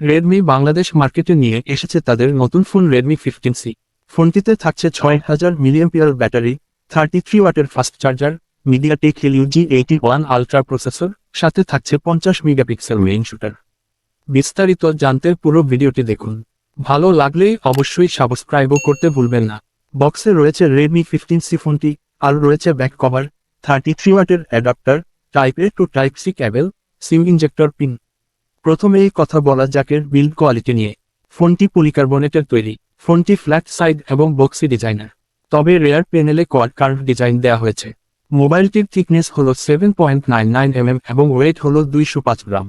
Redmi Bangladesh মার্কেটে নিয়ে এসেছে তাদের নতুন ফোন রেডমি ফিফটিন সি ফোনটিতে থাকছে ছয় হাজার মিলিয়ামপিয়ার ব্যাটারি থার্টি থ্রি ওয়াটের fast charger MediaTek Helio G eighty one ultra processor সাথে থাকছে পঞ্চাশ মেগাপিক্সেল মেইন শুটার বিস্তারিত জানতে পুরো ভিডিওটি দেখুন। ভালো লাগলে অবশ্যই সাবস্ক্রাইবও করতে ভুলবেন না। বক্সে রয়েছে রেডমি ফিফটিন সি ফোনটি আর রয়েছে ব্যাক কভার থার্টি থ্রি ওয়াটের adapter type A to type C cable SIM injector pin প্রথমেই কথা বলা যাকের বিল্ড কোয়ালিটি নিয়ে। ফোনটি পলিকার্বনেটের তৈরি। ফোনটি ফ্ল্যাট সাইড এবং বক্সি ডিজাইনার তবে রেয়ার প্যানেলে কোয়াড কার্ভ ডিজাইন দেওয়া হয়েছে। মোবাইলটির থিকনেস হল seven point nine nine MM এবং ওয়েট হল দুইশো পাঁচ গ্রাম।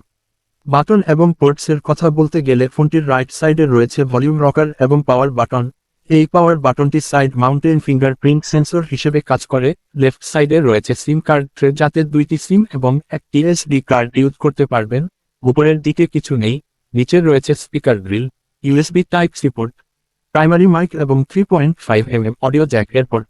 বাটন এবং পোর্টসের কথা বলতে গেলে ফোনটির রাইট সাইডে রয়েছে ভলিউম রকার এবং পাওয়ার বাটন এই পাওয়ার বাটনটি সাইড মাউন্টেন ফিঙ্গারপ্রিন্ট সেন্সর হিসেবে কাজ করে। লেফট সাইডে রয়েছে সিম কার্ড যাতে দুইটি সিম এবং একটি এসডি কার্ড ইউজ করতে পারবেন। উপরের দিকে কিছু নেই, নিচে রয়েছে speaker grill USB type C port primary mic এবং three point five M M audio jack airport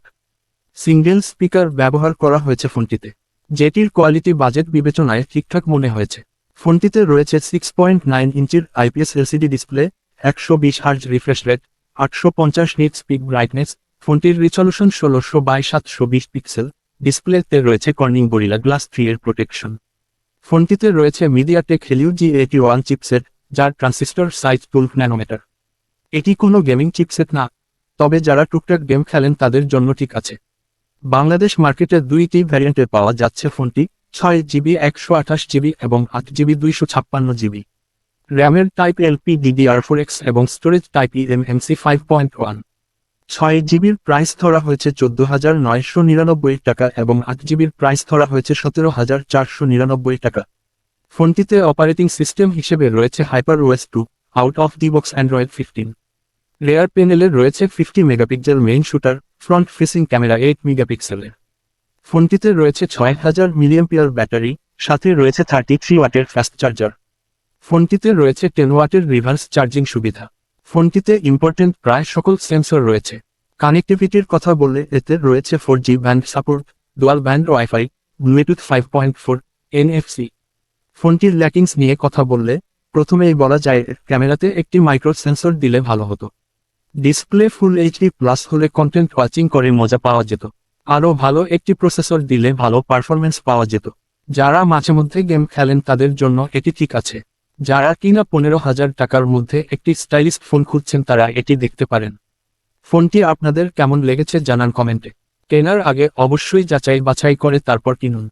single speaker ব্যবহার করা হয়েছে ফোনটিতে, যেটির কোয়ালিটি বাজেট বিবেচনায় ঠিকঠাক মনে হয়েছে। ফোনটিতে রয়েছে সিক্স পয়েন্ট নাইন ইঞ্চির আইপিএস এলসিডি ডিসপ্লে একশো বিশ হার্জ রিফ্রেশ রেট আটশো পঞ্চাশ নিট স্পিক ব্রাইটনেস ফোনটির রিজলিউশন ষোলোশো বাই সাতশো বিশ পিক্সেল ডিসপ্লেতে রয়েছে কর্নিং গরিলা গ্লাস থ্রি এর প্রোটেকশন ফোনটিতে রয়েছে MediaTek Helio G eighty one chipset যার ট্রান্সিস্টর সাইজ টুয়েলভ ন্যানোমিটার এটি কোনো গেমিং চিপসেট না, তবে যারা টুকটাক গেম খেলেন তাদের জন্য ঠিক আছে। বাংলাদেশ মার্কেটে দুইটি ভ্যারিয়েন্টে পাওয়া যাচ্ছে ফোনটি, ছয় জিবি, একশো আঠাশ জিবি এবং আট জিবি, দুইশো ছাপ্পান্ন জিবি। র্যামের type LP DDR four X এবং storage type eMMC five point one ছয় জিবির প্রাইস ধরা হয়েছে চোদ্দ হাজার নয়শো নিরানব্বই টাকা এবং আট জিবির প্রাইস ধরা হয়েছে সতেরো হাজার চারশো নিরানব্বই টাকা। ফোনটিতে অপারেটিং সিস্টেম হিসেবে রয়েছে hyper OS two, out of the box Android fifteen. Rear প্যানেলে রয়েছে fifty megapixel main shooter, front facing camera eight মেগাপিক্সেলের ফোনটিতে রয়েছে ছয় হাজার মিলিয়ামপিয়ার ব্যাটারি, সাথে রয়েছে থার্টি থ্রি ওয়াটের ফাস্ট চার্জার। ফোনটিতে রয়েছে টেন ওয়াটের রিভার্স চার্জিং সুবিধা। ফোনটিতে ইম্পর্টেন্ট প্রায় সকল সেন্সর রয়েছে। কানেক্টিভিটির কথা বললে এতে রয়েছে four G band support dual band WiFi Bluetooth five point four NFC ফোনটির ল্যাকিংস নিয়ে কথা বললে প্রথমেই বলা যায় ক্যামেরাতে একটি মাইক্রো সেন্সর দিলে ভালো হতো। ডিসপ্লে ফুল এইচডি প্লাস হলে কন্টেন্ট ওয়াচিং করে মজা পাওয়া যেত। আরও ভালো একটি প্রসেসর দিলে ভালো পারফরমেন্স পাওয়া যেত। যারা মাঝে মধ্যে গেম খেলেন তাদের জন্য এটি ঠিক আছে। যারা কিনা পনেরো হাজার টাকার মধ্যে একটি স্টাইলিশ ফোন খুঁজছেন তারা এটি দেখতে পারেন। ফোনটি আপনাদের কেমন লেগেছে জানান কমেন্টে। কেনার আগে অবশ্যই যাচাই বাছাই করে তারপর কিনুন।